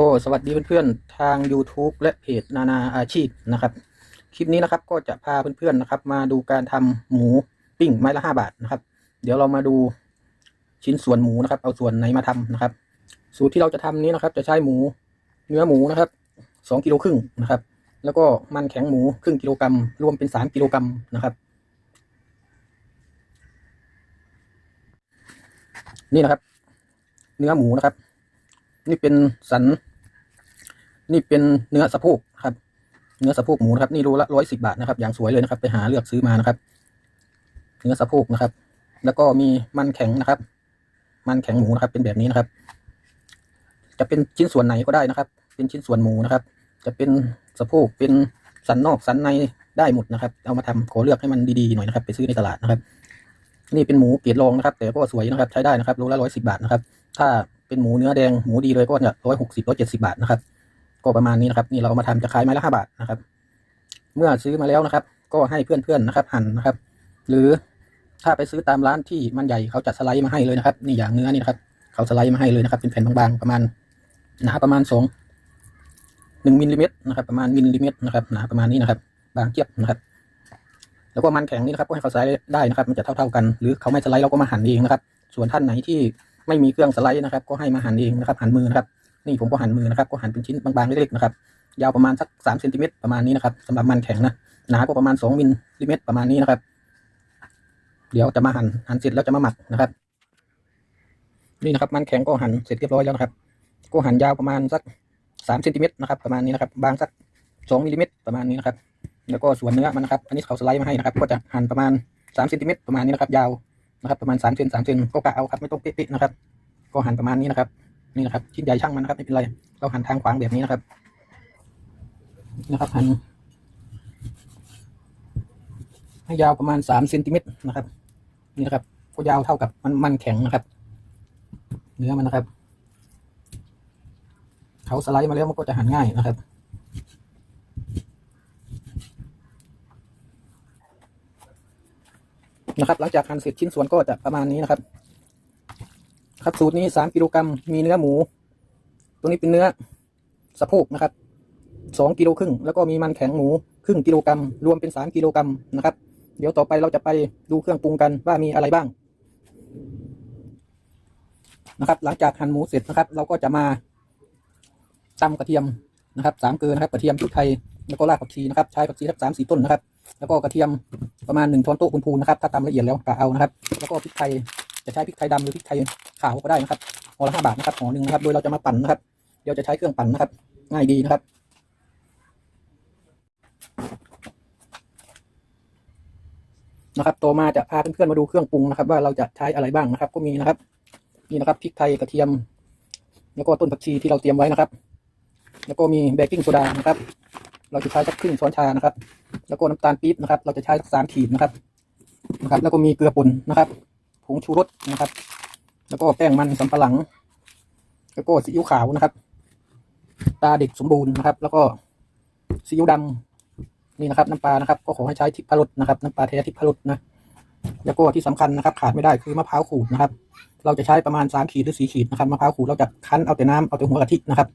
ก็สวัสดีเพื่อนๆทาง YouTube และเพจนานาอาชีพนะครับ คลิปนี้นะครับก็จะพาเพื่อนๆนะครับ มาดูการทำหมูปิ้งไม้ละห้าบาทนะครับ เดี๋ยวเรามาดูชิ้นส่วนหมูนะครับ เอาส่วนไหนมาทำนะครับ สูตรที่เราจะทำนี้นะครับ จะใช้หมูเนื้อหมูนะครับสองกิโลครึ่งนะครับ แล้วก็มันแข็งหมูครึ่งกิโลกรัม รวมเป็นสามกิโลกรัมนะครับ นี่นะครับ เนื้อหมูนะครับ นี่เป็นสัน นี่เป็นเนื้อสะโพกครับ เนื้อสะโพกหมูนะครับนี่โลละร้อยสิบาทนะครับ อย่างสวยเลยนะครับ ไปหาเลือกซื้อมานะครับ เนื้อสะโพกนะครับ แล้วก็มีมันแข็งนะครับ มันแข็งหมูนะครับ เป็นแบบนี้นะครับ จะเป็นชิ้นส่วนไหนก็ได้นะครับ เป็นชิ้นส่วนหมูนะครับ จะเป็นสะโพกเป็นสันนอกสันในได้หมดนะครับ เอามาทำขอเลือกให้มันดีๆหน่อยนะครับ ไปซื้อในตลาดนะครับ นี่เป็นหมูเกรดรองนะครับ แต่ก็สวยนะครับ ใช้ได้นะครับโลละร้อยสิบาทนะครับ ถ้าเป็นหมูเนื้อแดงหมูดีเลยก็จะร้อยหกสิบร้อยเจ็ดสิบาทนะครับ ก็ประมาณนี้นะครับ นี่เราเอามาทำจะขายไม้ละห้าบาทนะครับ เมื่อซื้อมาแล้วนะครับ ก็ให้เพื่อนๆนะครับ หั่นนะครับ หรือถ้าไปซื้อตามร้านที่มันใหญ่เขาจัดสไลด์มาให้เลยนะครับ นี่อย่างเนื้อนี่นะครับ เขาสไลด์มาให้เลยนะครับ เป็นแผ่นบางๆประมาณหนาประมาณสองหนึ่งมิลลิเมตรนะครับ ประมาณมิลลิเมตรนะครับหนาประมาณนี้นะครับ บางเจี๊ยบนะครับ แล้วก็มันแข็งนี่นะครับก็ให้เขาสไลด์ได้นะครับ มันจะเท่าๆกัน หรือเขาไม่สไลด์เราก็มาหั่นเองนะครับ ส่วนท่านไหนที่ไม่มีเครื่องสไลด์นะครับ ก็ให้มาหั่นเองนะครับ หั่นมือนะครับ นี่ผมก็หั่นมือนะครับ ก็หั่นเป็นชิ้นบางๆเล็กๆนะครับ ยาวประมาณสักสามเซนติเมตรประมาณนี้นะครับสำหรับมันแข็งนะหนาก็ประมาณสองมิลลิเมตรประมาณนี้นะครับ เดี๋ยวจะมาหั่นหั่นเสร็จแล้วจะมาหมักนะครับ นี่นะครับ มันแข็งก็หั่นเสร็จเรียบร้อยแล้วนะครับ ก็หั่นยาวประมาณสักสามเซนติเมตรนะครับ ประมาณนี้นะครับ บางสักสองมิลลิเมตรประมาณนี้นะครับ แล้วก็ส่วนเนื้อมันนะครับ อันนี้เขาสไลด์มาให้นะครับ ก็จะหั่นประมาณสามเซนติเมตรประมาณนี้นะครับ ยาวนะครับ ประมาณสามเซนสามเซนก็กะเอาครับไม่ต้องเป๊ะๆนะครับ ก็หั่นประมาณนี้นะครับ นี่นะครับ ชิ้นใหญ่ช่างมันนะครับไม่เป็นไร เราหั่นทางขวางแบบนี้นะครับ นะครับหั่นให้ยาวประมาณสามเซนติเมตรนะครับ นี่นะครับก็ยาวเท่ากับมันมันแข็งนะครับ เนื้อมันนะครับ เขาสไลด์มาแล้วมันก็จะหั่นง่ายนะครับนะครับ หลังจากหั่นเสร็จชิ้นส่วนก็จะประมาณนี้นะครับ ครับสูตรนี้สามกิโลกรัมมีเนื้อหมู ตัวนี้เป็นเนื้อสะโพกนะครับสองกิโลครึ่งแล้วก็มีมันแข็งหมูครึ่งกิโลกรัม รวมเป็นสามกิโลกรัมนะครับ เดี๋ยวต่อไปเราจะไปดูเครื่องปรุงกันว่ามีอะไรบ้าง นะครับ หลังจากหั่นหมูเสร็จนะครับ เราก็จะมาตำกระเทียมนะครับสามเกลือนะครับกระเทียมพริกไทยแล้วก็รากผักชีนะครับใช้ผักชีสักสามสี่ต้นนะครับ แล้วก็กระเทียมประมาณหนึ่งช้อนโต๊ะพูนๆนะครับ ถ้าตำละเอียดแล้วกะเอานะครับ แล้วก็พริกไทย จะใช้พริกไทยดำหรือพริกไทยขาวก็ได้นะครับห่อละห้าบาทนะครับห่อหนึ่งนะครับ โดยเราจะมาปั่นนะครับ เดี๋ยวจะใช้เครื่องปั่นนะครับ ง่ายดีนะครับนะครับต่อมาจะพาเพื่อนๆมาดูเครื่องปรุงนะครับ ว่าเราจะใช้อะไรบ้างนะครับ ก็มีนะครับ นี่นะครับพริกไทยกระเทียม แล้วก็ต้นผักชีที่เราเตรียมไว้นะครับ แล้วก็มีเบกกิ้งโซดานะครับ เราจะใช้สักครึ่งช้อนชานะครับ แล้วก็น้ำตาลปี๊บนะครับ เราจะใช้สักสามขีดนะครับนะครับ แล้วก็มีเกลือป่นนะครับ งชูรสนะครับ แล้วก็แป้งมันสำปะหลัง แล้วก็ซีอิ๊วขาวนะครับ ตาเด็กสมบูรณ์นะครับ แล้วก็ซีอิ๊วดำนี่นะครับ น้ำปลานะครับ ก็ขอให้ใช้ทิพรสนะครับ น้ำปลาแท้ทิพรสนะ แล้วก็ที่สำคัญนะครับ ขาดไม่ได้คือมะพร้าวขูดนะครับ เราจะใช้ประมาณสามขีดหรือสี่ขีดนะครับมะพร้าวขูดเราจะคั้นเอาแต่น้ำเอาแต่หัวกะทินะครับ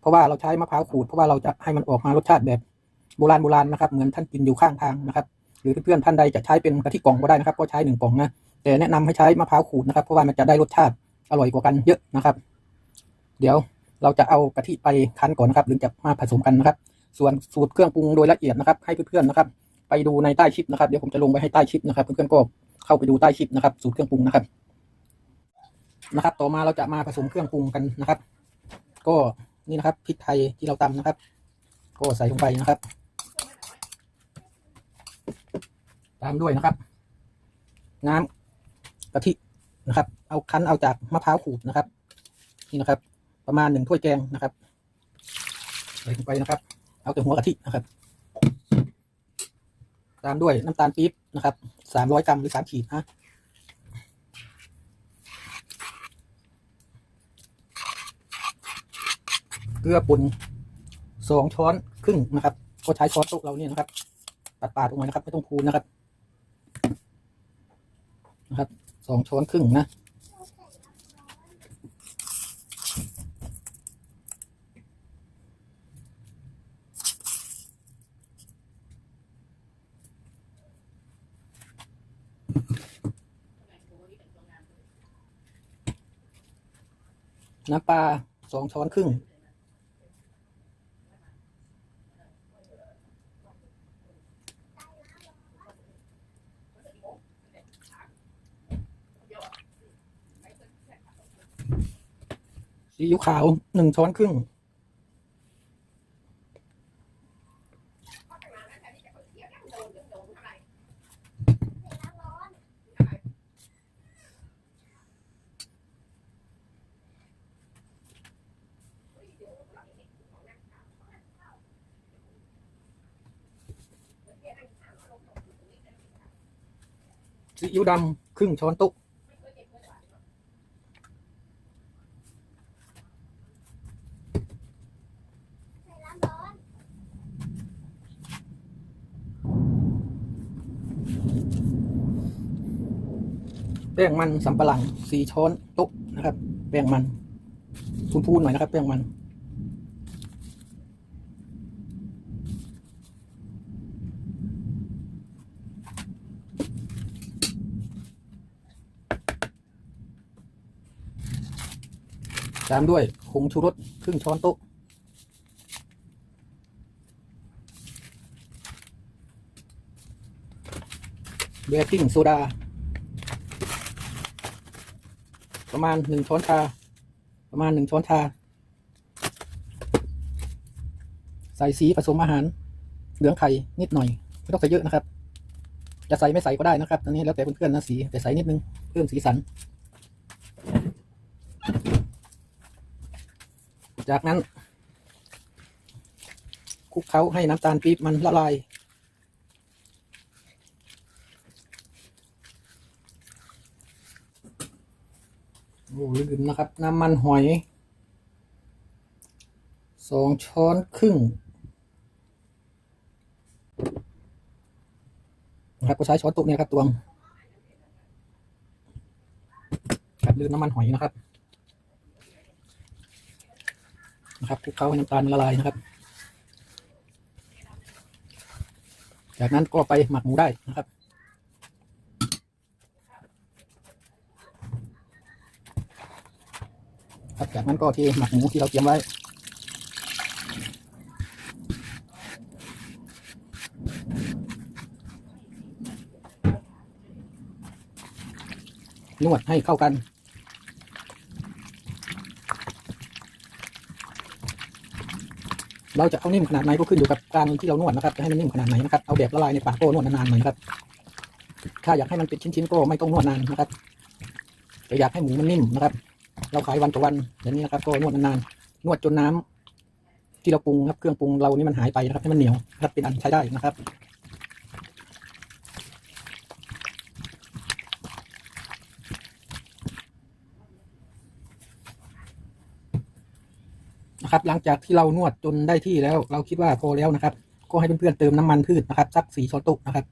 เพราะว่าเราใช้มะพร้าวขูดเพราะว่าเราจะให้มันออกมารสชาติแบบโบราณโบราณนะครับ เหมือนท่านกินอยู่ข้างทางนะครับหรือเพื่อนๆท่านใดจะใช้เป็นกะทิกล่องก็ได้นะครับ ก็ใช้หนึ่งกล่องนะ แต่แนะนำให้ใช้มะพร้าวขูดนะครับ เพราะว่ามันจะได้รสชาติอร่อยกว่ากันเยอะนะครับ เดี๋ยวเราจะเอากะทิไปคั้นก่อนนะครับ หรือจะมาผสมกันนะครับ ส่วนสูตรเครื่องปรุงโดยละเอียดนะครับ ให้เพื่อนๆนะครับ ไปดูในใต้คลิปนะครับ เดี๋ยวผมจะลงไว้ให้ใต้คลิปนะครับ เพื่อนๆก็เข้าไปดูใต้คลิปนะครับ สูตรเครื่องปรุงนะครับ นะครับ ต่อมาเราจะมาผสมเครื่องปรุงกันนะครับ ก็นี่นะครับพริกไทยที่เราตำนะครับ ก็ใส่ลงไปนะครับ ตามด้วยนะครับ น้ำ กะทินะครับ เอาคั้นเอาจากมะพร้าวขูดนะครับ นี่นะครับ ประมาณหนึ่งถ้วยแกงนะครับใส่ลงไปนะครับ เอาแต่หัวกะทินะครับ ตามด้วยน้ำตาลปี๊บนะครับสามร้อยกรัมหรือสามขีดนะเกลือป่นสองช้อนครึ่งนะครับ ก็ใช้ช้อนโต๊ะเราเนี่ยนะครับ ปัดปาดลงมานะครับ ไม่ต้องพูนนะครับ นะครับ สองช้อนครึ่งนะ น้ำปลาสองช้อนครึ่ง ซีอิ๊วขาวหนึ่งช้อนครึ่งซีอิ๊วดำครึ่งช้อนโต๊ะ แป้งมันสำปะหลังสี่ช้อนโต๊ะนะครับ แป้งมันพูนๆหน่อยนะครับ แป้งมันตามด้วยผงชูรสครึ่งช้อนโต๊ะ เบกกิ้งโซดา ประมาณหนึ่งช้อนชา ประมาณหนึ่งช้อนชา ใส่สีผสมอาหาร เหลืองไข่นิดหน่อย ไม่ต้องใส่เยอะนะครับ จะใส่ไม่ใส่ก็ได้นะครับอันนี้แล้วแต่เพื่อนๆนะสีแต่ใส่นิดนึงเพิ่มสีสัน จากนั้นคลุกเคล้าให้น้ำตาลปี๊บมันละลาย โอ้ลืมนะครับ น้ำมันหอยสองช้อนครึ่งนะครับก็ใช้ช้อนต๊ะเนี่ยครับตวงครับลืมน้ำมันหอยนะครับ นะครับคลุกเคล้าให้น้ำตาลละลายนะครับ จากนั้นก็ไปหมักหมูได้นะครับ ครับจากนั้นก็เทหมักหมูที่เราเตรียมไว้นวดให้เข้ากันเราจะเอานิ่มขนาดไหนก็ขึ้นอยู่กับการที่เรานวดนะครับจะให้มันนิ่มขนาดไหนนะครับเอาแบบละลายในปากก็นวดนานๆหน่อยนะครับ ถ้าอยากให้มันเป็นชิ้นๆก็ไม่ต้องนวดนานนะครับแต่อยากให้หมูมันนิ่มนะครับ เราขายวันต่อวันอย่างนี้นะครับก็นวดนานๆนวดจนน้ำที่เราปรุงครับเครื่องปรุงเรานี่มันหายไปนะครับให้มันเหนียวครับเป็นอันใช้ได้นะครับนะครับหลังจากที่เรานวดจนได้ที่แล้ว เราคิดว่าพอแล้วนะครับ ก็ให้เพื่อนๆเติมน้ำมันพืชนะครับสักสี่ช้อนโต๊ะนะครับ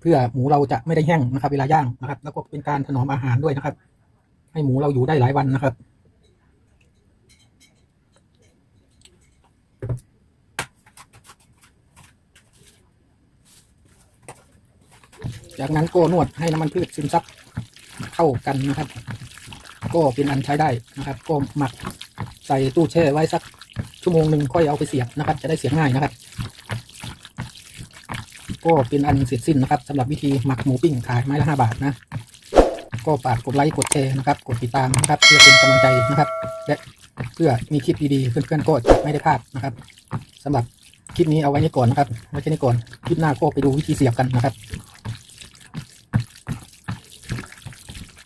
เพื่อหมูเราจะไม่ได้แห้งนะครับ เวลาย่างนะครับ แล้วก็เป็นการถนอมอาหารด้วยนะครับ ให้หมูเราอยู่ได้หลายวันนะครับ จากนั้นก็นวดให้น้ำมันพืชซึมซับเข้ากันนะครับ ก็เป็นอันใช้ได้นะครับ ก็หมักใส่ตู้แช่ไว้สักชั่วโมงหนึ่งค่อยเอาไปเสียบนะครับ จะได้เสียบง่ายนะครับ ก็เป็นอันเสร็จสิ้นนะครับสำหรับวิธีหมักหมูปิ้งขายไม้ละห้าบาทนะ ก็ฝากกดไลค์กดแชร์นะครับกดติดตามนะครับเพื่อเป็นกำลังใจนะครับ และเพื่อมีคลิปดีๆเพื่อนๆก็จะไม่ได้พลาดนะครับสำหรับคลิปนี้เอาไว้นี้ก่อนนะครับไว้แค่นี้ก่อนคลิปหน้าก็ไปดูวิธีเสียบกันนะครับ